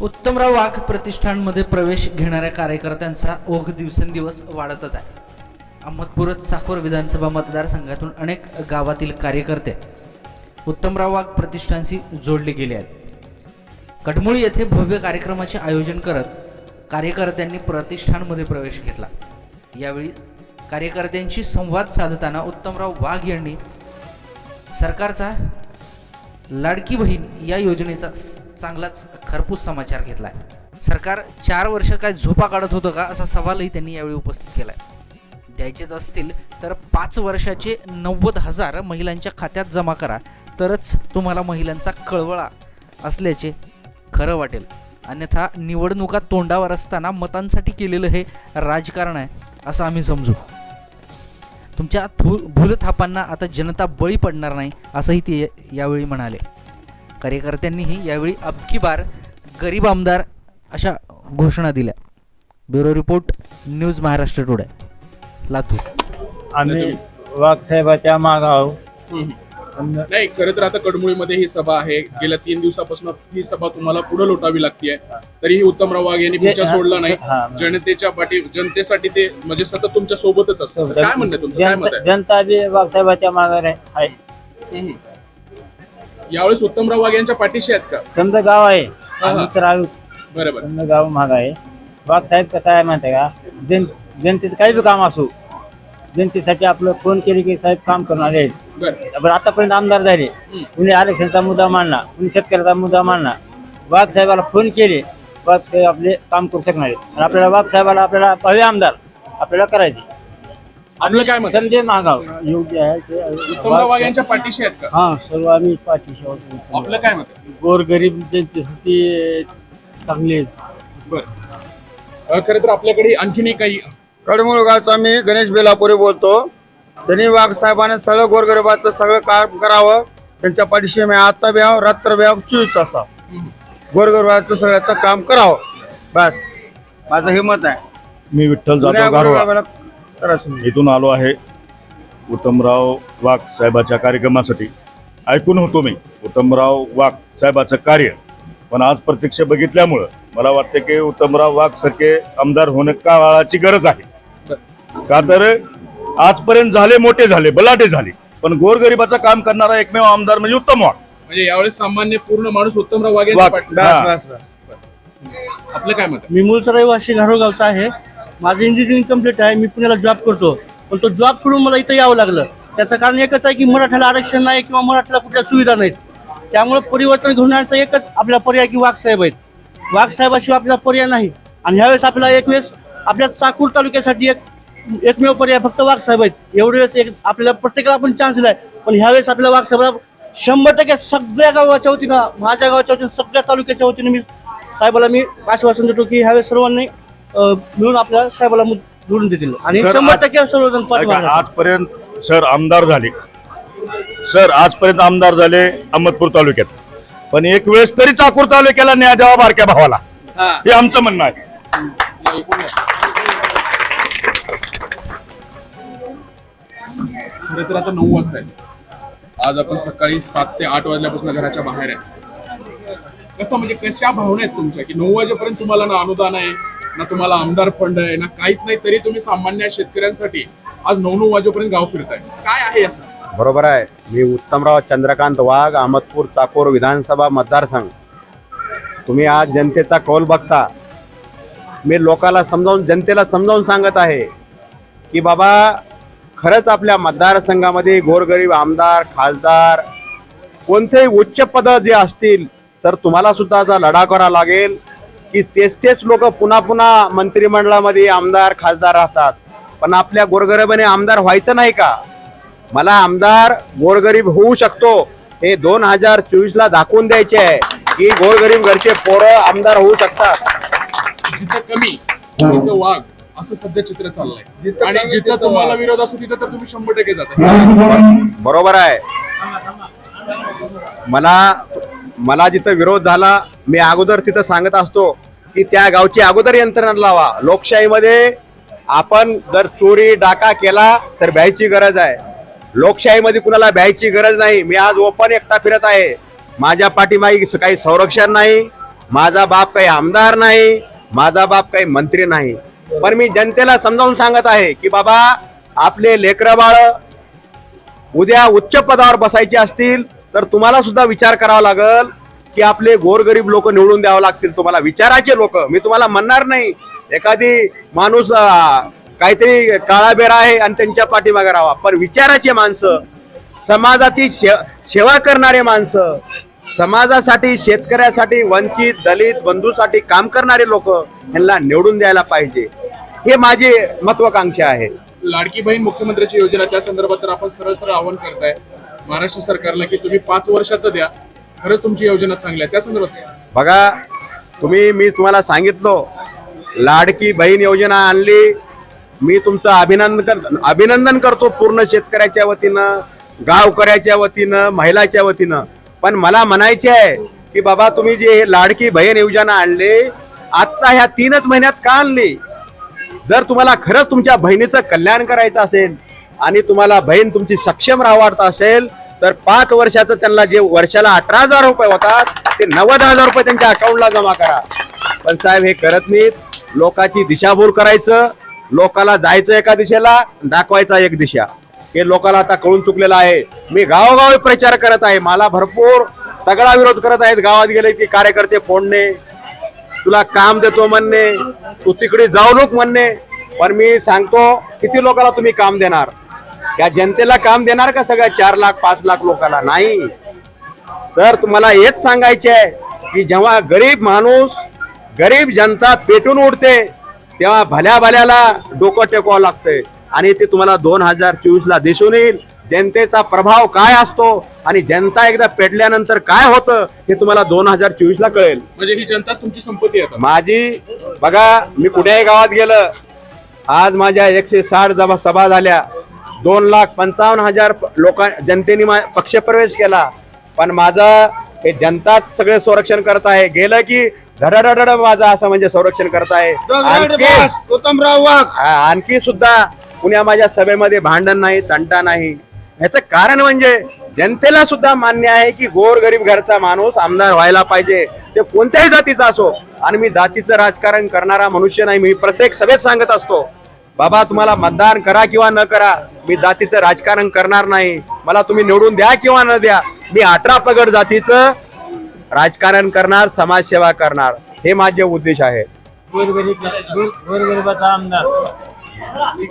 उत्तमराव वाघ प्रतिष्ठानमध्ये प्रवेश घेणाऱ्या कार्यकर्त्यांचा ओघ दिवसेंदिवस वाढतच आहे. अहमदपूर चाकूर विधानसभा मतदारसंघातून अनेक गावातील कार्यकर्ते उत्तमराव वाघ प्रतिष्ठानशी जोडले गेले आहेत. कडमुळी येथे भव्य कार्यक्रमाचे आयोजन करत कार्यकर्त्यांनी प्रतिष्ठानमध्ये प्रवेश घेतला. यावेळी कार्यकर्त्यांशी संवाद साधताना उत्तमराव वाघ यांनी सरकारचा लाडकी बहीण या योजनेचा चांगलाच खरपूस समाचार घेतला आहे सरकार चार वर्ष काय झोपा काढत होतं का असा सवालही त्यांनी यावेळी उपस्थित केला आहे द्यायचेच असतील तर पाच वर्षाचे नव्वद हजार महिलांच्या खात्यात जमा करा तरच तुम्हाला महिलांचा कळवळा असल्याचे खरं वाटेल. अन्यथा निवडणुका तोंडावर असताना मतांसाठी केलेलं हे राजकारण आहे असं आम्ही समजू. तुमच्या थू भूलथापांना आता जनता बळी पडणार नाही असंही ते यावेळी म्हणाले. कार्यकर्त्यांनीही यावेळी अबकी बार गरीब आमदार अशा घोषणा दिल्या. Bureau report news Maharashtra today Latur. आम्ही वाघ साहेबाच्या नाही खरं तर आता कडमुळीमध्ये ही सभा आहे. गेल्या तीन दिवसापासून ही सभा तुम्हाला पुढे लोटावी लागतीये. तरीही उत्तमराव वाघ यांनी पिछा सोडला नाही. जनतेच्या पाठी जनतेसाठी ते म्हणजे सतत तुमच्या सोबतच असतात काय म्हणणं तुमचं? काय मत जनता जनता बी वाघ साहेबाच्या मागे आहे. हम्म. यावेळेस उत्तमराव वाघ यांच्या पाठीशी आहेत का? समजा गाव आहे. आम्ही तर आलो. बरोबर. समजा गाव माग आहे. वाघ साहेब कसं आहे माहिती आहे का? जन जनतेचं काही बी काम असो जनतेसाठी आपलं फोन केले की साहेब काम करणार आहेत बरं आतापर्यंत आमदार झाले. कुणी आरक्षणाचा मुद्दा मांडला कुणी शेतकऱ्याचा मुद्दा मांडला वाघ साहेबाला फोन केले वाघ साहेब आपले काम करू शकणार आहेत आणि आपल्याला वाघ साहेबाला आपल्याला हवे आमदार आपल्याला करायचे आपलं काय मत आहे? संजय महागाव योग्य आहे ते उत्तमराव वाघ यांच्या पाठीशी आहेत का हा सर्व आम्ही पाठीशी आहोत. आपलं काय मत? गोरगरीब जनतेसाठी चांगले आहेत. बरं खरं तर आपल्याकडे आणखीनही काही कडमुळ गावचा मी गणेश बेलापुरे बोलतो. त्यांनी वाघ साहेबांनी सगळं गोरगरिबाचं सगळं काम करावं. त्यांच्या पाठीशी मी आता बी आहो रात्र बी आहो चोवीस तास. गोरगरिबाचं सगळ्याचं काम करावं. बस. माझं हे मत आहे. मी विठ्ठल जाधव. इथून आलो आहे. उत्तमराव वाघ साहेबाच्या कार्यक्रमासाठी. ऐकून होतो मी. उत्तमराव वाघ साहेबाचं कार्य. पण आज प्रत्यक्ष बघितल्यामुळं मला वाटतं की उत्तमराव वाघ सारखे आमदार होणं काळाची गरज आहे. का तर आजपर्यंत झाले मोठे झाले बलाटे झाले. पण गोरगरिबाचं काम करणारा एकमेव आमदार म्हणजे उत्तम वाघ. म्हणजे यावेळेस सामान्य पूर्ण माणूस उत्तमराव वाघ यांच्या वाघ. पाठी बस हा. बस बस आपलं काय मत आहे? मी मूळचा रहिवासी गावचा आहे. माझं इंजिनिअरिंग कंप्लीट आहे. मी पुण्याला जॉब करतो. पण तो जॉब सोडून मला इथं यावं लागलं. त्याचं कारण एकच आहे की मराठ्याला आरक्षण नाही किंवा मराठ्याला कुठल्या सुविधा नाहीत. त्यामुळे परिवर्तन घेण्याचा एकच आपला पर्याय की वाघसाहेब आहेत. वाघसाहेबाशिवाय आपला पर्याय नाही. आणि ह्यावेळेस आपला एक वेळेस आपल्या चाकूर तालुक्यासाठी एक एकमेव पर्याय फक्त वाघसाहेब आहेत. एवढे वेळेस एक आपल्याला प्रत्येकाला आपण चान्स दिलाय. पण ह्यावेळेस आपल्या वाघसाहेबाला शंभर टक्के सगळ्या गावाच्या वतीनं माझ्या गावाच्या वतीनं सगळ्या तालुक्याच्या वतीनं मी साहेबाला मी आश्वासन देतो की ह्यावेळेस सर्वांनी मिळून आपल्या साहेबाला मु- जोडून देतील. आणि शंभर टक्के सर्वजण. आजपर्यंत सर आमदार झाले. सर आजपर्यंत आमदार झाले अहमदपूर तालुक्यात. पण एक वेळेस तरी चाकूर तालुक्याला न्याय द्यावा बारक्या भावाला. हे. आमचं म्हणणं आहे. खरं तर आता नऊ वाजता आहे आज आपण सकाळी सात ते आठ वाजल्यापासून घराच्या बाहेर आहे. कसं म्हणजे कशा भावना आहेत तुमच्या? की नऊ वाजेपर्यंत तुम्हाला ना अनुदान आहे ना तुम्हाला आमदार फंड आहे ना काहीच नाही तरी तुम्ही सामान्य शेतकऱ्यांसाठी आज नऊ नऊ वाजेपर्यंत गाव फिरताय. काय आहे असं बरोबर आहे. मी उत्तमराव चंद्रकांत वाघ अहमदपूर चाकोर विधानसभा मतदारसंघ. तुम्ही आज जनतेचा कौल बघता. मी लोकाला समजावून जनतेला समजावून सांगत आहे की बाबा खरंच आपल्या मतदारसंघामध्ये गोरगरीब आमदार खासदार कोणतेही उच्च पद जे असतील तर तुम्हाला सुद्धा लढा करावा लागेल. की तेच तेच लोक पुन्हा पुन्हा मंत्रिमंडळामध्ये आमदार खासदार राहतात. पण आपल्या गोरगरिबाने आमदार व्हायचं नाही का? मला आमदार गोरगरीब होऊ शकतो हे दोन हजार चोवीसला दाखवून द्यायचे आहे. की गोरगरीब घरचे पोरं आमदार होऊ शकतात. कमी वाघ. असं सध्या चित्र चाललंय. आणि जिथं तुम्हाला विरोध असतो तिथं तर तुम्ही शंभर टक्के जाता. बरोबर आहे. मला मला जिथं विरोध झाला मी अगोदर तिथं सांगत असतो की त्या गावची अगोदर यंत्रणा लावा. लोकशाहीमध्ये आपण जर चोरी डाका केला तर भ्यायची गरज आहे. लोकशाहीमध्ये कुणाला भ्यायची गरज नाही. मी आज ओपन एकटा फिरत आहे. माझ्या पाठीमागे काही संरक्षण नाही. माझा बाप काही आमदार नाही. माझा बाप काही मंत्री नाही. पण मी जनतेला समजावून सांगत आहे की बाबा आपले लेकरं बाळ उद्या उच्च पदावर बसायचे असतील तर तुम्हाला सुद्धा विचार करावा लागेल की आपले गोरगरीब लोक निवडून द्यावं लागतील. तुम्हाला विचाराचे लोक. मी तुम्हाला म्हणणार नाही. एखादी माणूस काहीतरी काळाबेरा आहे आणि त्यांच्या पाठीमागे राहावा. पण विचाराचे माणसं समाजाची शे- सेवा करणारे माणसं समाजासाठी शेतकऱ्यासाठी वंचित दलित बंधूसाठी काम करणारे लोक यांना निवडून द्यायला पाहिजे. हे माझी महत्वाकांक्षा आहे. लाडकी बहीण मुख्यमंत्र्याची योजना त्या संदर्भात तर आपण सरळ सरळ आवाहन करताय. महाराष्ट्र सरकारला की तुम्ही पाच वर्षाचं द्या खरंच तुमची योजना चांगली आहे. त्या संदर्भात? बघा तुम्ही मी तुम्हाला सांगितलो लाडकी बहीण योजना आणली मी तुमचं अभिनंदन कर अभिनंदन करतो पूर्ण शेतकऱ्याच्या वतीनं गावकऱ्याच्या वतीनं महिलाच्या वतीनं. पण मला म्हणायचे आहे की बाबा तुम्ही जे हे लाडकी बहीण योजना आणली आत्ता ह्या तीनच महिन्यात का आणली? जर तुम्हाला खरंच तुमच्या बहिणीचं कल्याण करायचं असेल आणि तुम्हाला बहीण तुमची सक्षम राहावत असेल तर पाच वर्षाचं त्यांना जे वर्षाला अठरा हजार रुपये होतात ते नव्वद हजार रुपये त्यांच्या अकाउंटला जमा करा. पण साहेब हे करत नाहीत. लोकांची दिशाभूल करायचं लोकाला जायचं एका दिशेला दाखवायचा एक दिशा. हे लोकाला आता कळून चुकलेलं आहे. मी गावोगावी प्रचार करत आहे. मला भरपूर तगडा विरोध करत आहेत. गावात गेले की कार्यकर्ते फोडणे तुला काम देतो म्हणणे तू तिकडे जाऊ नको म्हणणे. पण मी सांगतो किती लोकांना तुम्ही काम देणार? या जनतेला काम देणार का सगळ्या चार लाख पाच लाख लोकांना नाही. तर तुम्हाला हेच सांगायचे आहे की जेव्हा गरीब माणूस गरीब जनता पेटून उडते तेव्हा भल्या भल्याला डोकं टेकवावं लागतंय. आणि ते तुम्हाला दोन हजार चोवीस ला दिसून येईल. जनतेचा प्रभाव काय असतो? आणि जनता एकदा पेटल्यानंतर काय होतं हे तुम्हाला दोन हजार चोवीस ला कळेल. म्हणजे ही जनता तुमची संपत्ती आहे. माझी बघा मी कुठल्याही गावात गेलं आज माझ्या एकशे साठ जमा सभा झाल्या. दोन लाख पंचावन्न हजार लोकां जनतेने पक्षप्रवेश केला. पण माझं हे जनताच सगळे संरक्षण करत आहे. गेलं की धडधड माझं असं म्हणजे संरक्षण करत आहे. आणखी सुद्धा कुण्या माझ्या सभेमध्ये भांडण नाही तंटा नाही. ह्याचं कारण म्हणजे जनतेला सुद्धा मान्य आहे की गोर गरीब घरचा माणूस आमदार व्हायला पाहिजे. ते कोणत्याही जातीचा असो. आणि मी जातीचं राजकारण करणारा मनुष्य नाही. मी प्रत्येक सभेत सांगत असतो बाबा तुम्हाला मतदान करा किंवा न करा. मी जातीचं राजकारण करणार नाही. मला तुम्ही निवडून द्या किंवा न द्या. मी अठरा पगड जातीचं राजकारण करणार समाजसेवा करणार. हे माझे उद्देश आहे. गोरगरीब आमदार.